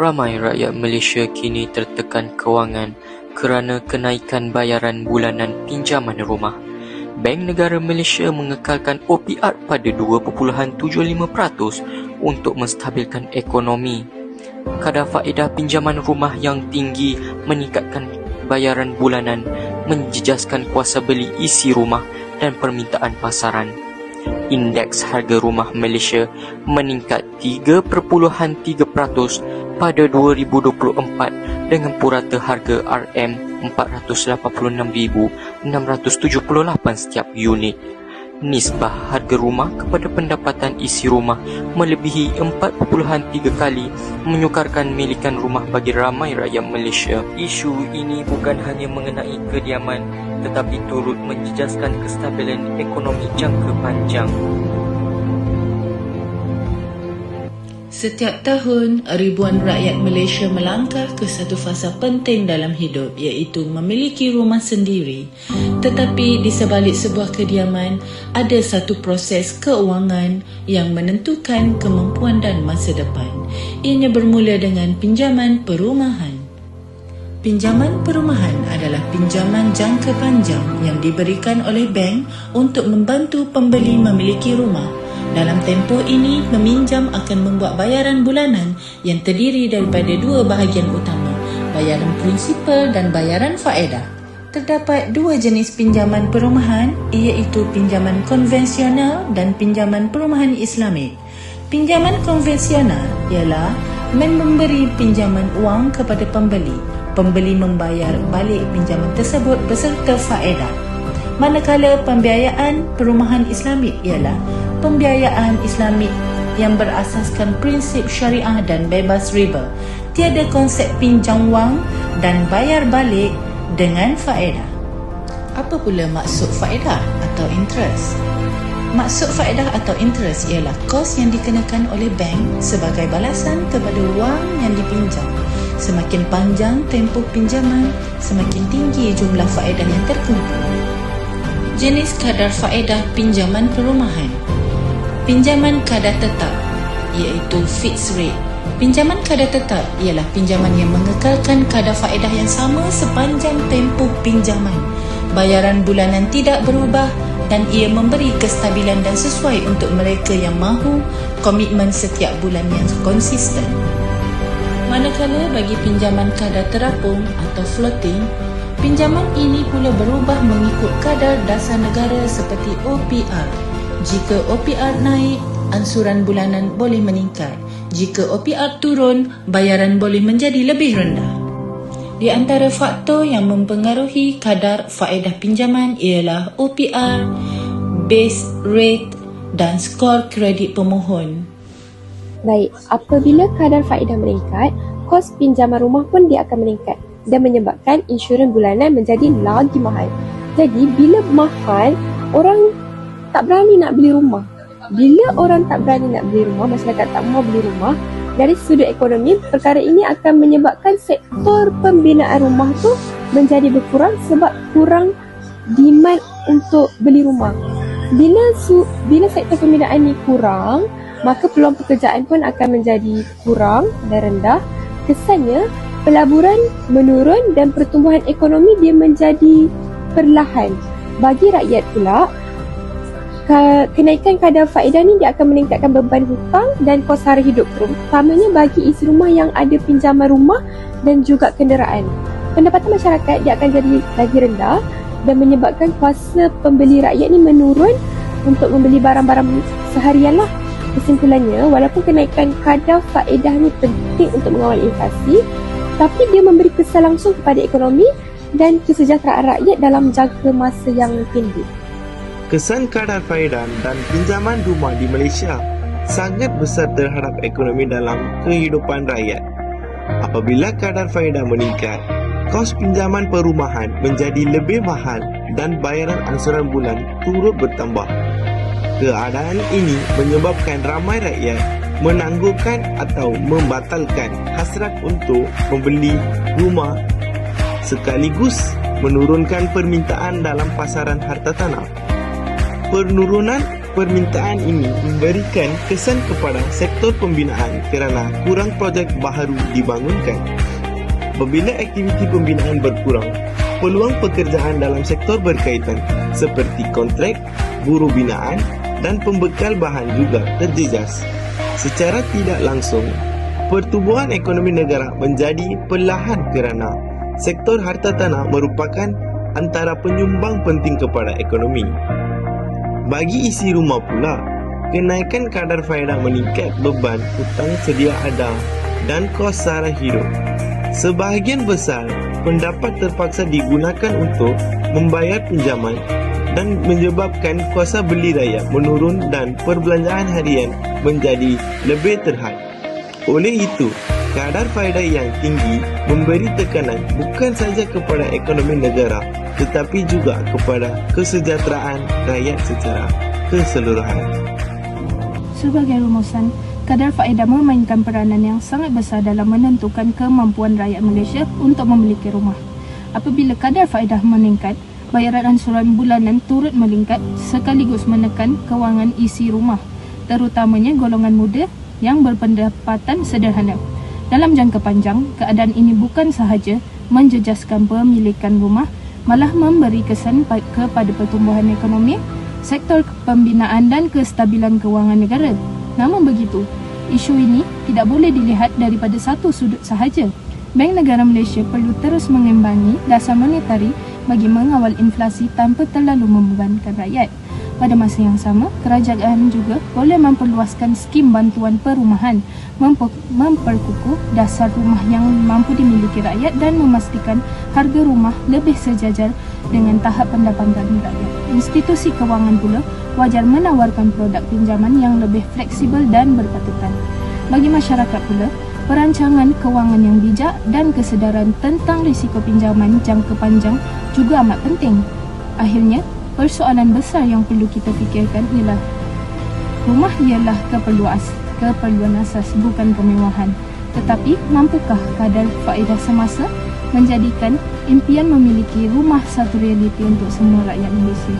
Ramai rakyat Malaysia kini tertekan kewangan kerana kenaikan bayaran bulanan pinjaman rumah. Bank Negara Malaysia mengekalkan OPR pada 2.75% untuk menstabilkan ekonomi. Kadar faedah pinjaman rumah yang tinggi meningkatkan bayaran bulanan, menjejaskan kuasa beli isi rumah dan permintaan pasaran. Indeks harga rumah Malaysia meningkat 3.3% pada 2024 dengan purata harga RM486,678 setiap unit. Nisbah harga rumah kepada pendapatan isi rumah melebihi 4.3 kali menyukarkan milikan rumah bagi ramai rakyat Malaysia. Isu ini bukan hanya mengenai kediaman tetapi turut menjejaskan kestabilan ekonomi jangka panjang. Setiap tahun, ribuan rakyat Malaysia melangkah ke satu fasa penting dalam hidup iaitu memiliki rumah sendiri. Tetapi di sebalik sebuah kediaman, ada satu proses keuangan yang menentukan kemampuan dan masa depan. Ianya bermula dengan pinjaman perumahan. Pinjaman perumahan adalah pinjaman jangka panjang yang diberikan oleh bank untuk membantu pembeli memiliki rumah dalam tempoh ini, meminjam akan membuat bayaran bulanan yang terdiri daripada dua bahagian utama, bayaran prinsipal dan bayaran faedah. Terdapat dua jenis pinjaman perumahan iaitu pinjaman konvensional dan pinjaman perumahan Islamik. Pinjaman konvensional ialah memberi pinjaman wang kepada pembeli. Pembeli membayar balik pinjaman tersebut beserta faedah. Manakala pembiayaan perumahan Islamik ialah pembiayaan Islamik yang berasaskan prinsip syariah dan bebas riba. Tiada konsep pinjam wang dan bayar balik dengan faedah. Apa pula maksud faedah atau interest? Maksud faedah atau interest ialah kos yang dikenakan oleh bank sebagai balasan kepada wang yang dipinjam. Semakin panjang tempoh pinjaman, semakin tinggi jumlah faedah yang terkumpul. Jenis kadar faedah pinjaman perumahan Pinjaman kadar tetap iaitu fixed rate. Pinjaman kadar tetap ialah pinjaman yang mengekalkan kadar faedah yang sama sepanjang tempoh pinjaman. Bayaran bulanan tidak berubah dan ia memberi kestabilan dan sesuai untuk mereka yang mahu komitmen setiap bulan yang konsisten. Manakala bagi pinjaman kadar terapung atau floating, pinjaman ini pula berubah mengikut kadar dasar negara seperti OPR jika OPR naik, ansuran bulanan boleh meningkat. Jika OPR turun, bayaran boleh menjadi lebih rendah. Di antara faktor yang mempengaruhi kadar faedah pinjaman ialah OPR, base rate dan skor kredit pemohon. Baik, apabila kadar faedah meningkat, kos pinjaman rumah pun dia akan meningkat dan menyebabkan insurans bulanan menjadi lagi mahal. Jadi, bila mahal, orang tak berani nak beli rumah. Bila orang tak berani nak beli rumah, masyarakat tak mau beli rumah, dari sudut ekonomi, perkara ini akan menyebabkan sektor pembinaan rumah tu menjadi berkurang sebab kurang demand untuk beli rumah. Bila su, bila sektor pembinaan ini kurang, maka peluang pekerjaan pun akan menjadi kurang dan rendah. Kesannya, pelaburan menurun dan pertumbuhan ekonomi dia menjadi perlahan. Bagi rakyat pula, kenaikan kadar faedah ni dia akan meningkatkan beban hutang dan kos sara hidup terutamanya bagi isi rumah yang ada pinjaman rumah dan juga kenderaan. Pendapatan masyarakat dia akan jadi lagi rendah dan menyebabkan kuasa pembeli rakyat ni menurun untuk membeli barang-barang seharian lah. Kesimpulannya, walaupun kenaikan kadar faedah ni penting untuk mengawal inflasi, tapi dia memberi kesan langsung kepada ekonomi dan kesejahteraan rakyat dalam jangka masa yang pendek kesan kadar faedah dan pinjaman rumah di Malaysia sangat besar terhadap ekonomi dalam kehidupan rakyat. Apabila kadar faedah meningkat, kos pinjaman perumahan menjadi lebih mahal dan bayaran angsuran bulan turut bertambah. Keadaan ini menyebabkan ramai rakyat menangguhkan atau membatalkan hasrat untuk membeli rumah sekaligus menurunkan permintaan dalam pasaran harta tanah penurunan permintaan ini memberikan kesan kepada sektor pembinaan kerana kurang projek baharu dibangunkan. Apabila aktiviti pembinaan berkurang, peluang pekerjaan dalam sektor berkaitan seperti kontrak, buruh binaan dan pembekal bahan juga terjejas. Secara tidak langsung, pertumbuhan ekonomi negara menjadi perlahan kerana sektor harta tanah merupakan antara penyumbang penting kepada ekonomi. Bagi isi rumah pula, kenaikan kadar faedah meningkat beban hutang sedia ada dan kos sara hidup. Sebahagian besar pendapat terpaksa digunakan untuk membayar pinjaman dan menyebabkan kuasa beli rakyat menurun dan perbelanjaan harian menjadi lebih terhad. Oleh itu, kadar faedah yang tinggi memberi tekanan bukan saja kepada ekonomi negara tetapi juga kepada kesejahteraan rakyat secara keseluruhan. Sebagai rumusan, kadar faedah memainkan peranan yang sangat besar dalam menentukan kemampuan rakyat Malaysia untuk memiliki rumah. Apabila kadar faedah meningkat, bayaran ansuran bulanan turut meningkat sekaligus menekan kewangan isi rumah, terutamanya golongan muda yang berpendapatan sederhana. Dalam jangka panjang, keadaan ini bukan sahaja menjejaskan pemilikan rumah, malah memberi kesan kepada pertumbuhan ekonomi, sektor pembinaan dan kestabilan kewangan negara. Namun begitu, isu ini tidak boleh dilihat daripada satu sudut sahaja. Bank Negara Malaysia perlu terus mengimbangi dasar monetari bagi mengawal inflasi tanpa terlalu membebankan rakyat. Pada masa yang sama, kerajaan juga boleh memperluaskan skim bantuan perumahan, memper- memperkukuh dasar rumah yang mampu dimiliki rakyat dan memastikan harga rumah lebih sejajar dengan tahap pendapatan rakyat. Institusi kewangan pula wajar menawarkan produk pinjaman yang lebih fleksibel dan berpatutan. Bagi masyarakat pula, perancangan kewangan yang bijak dan kesedaran tentang risiko pinjaman jangka panjang juga amat penting. Akhirnya, persoalan besar yang perlu kita fikirkan ialah rumah ialah keperluan keperluan asas bukan kemewahan. Tetapi mampukah kadar faedah semasa menjadikan impian memiliki rumah satu realiti untuk semua rakyat Malaysia?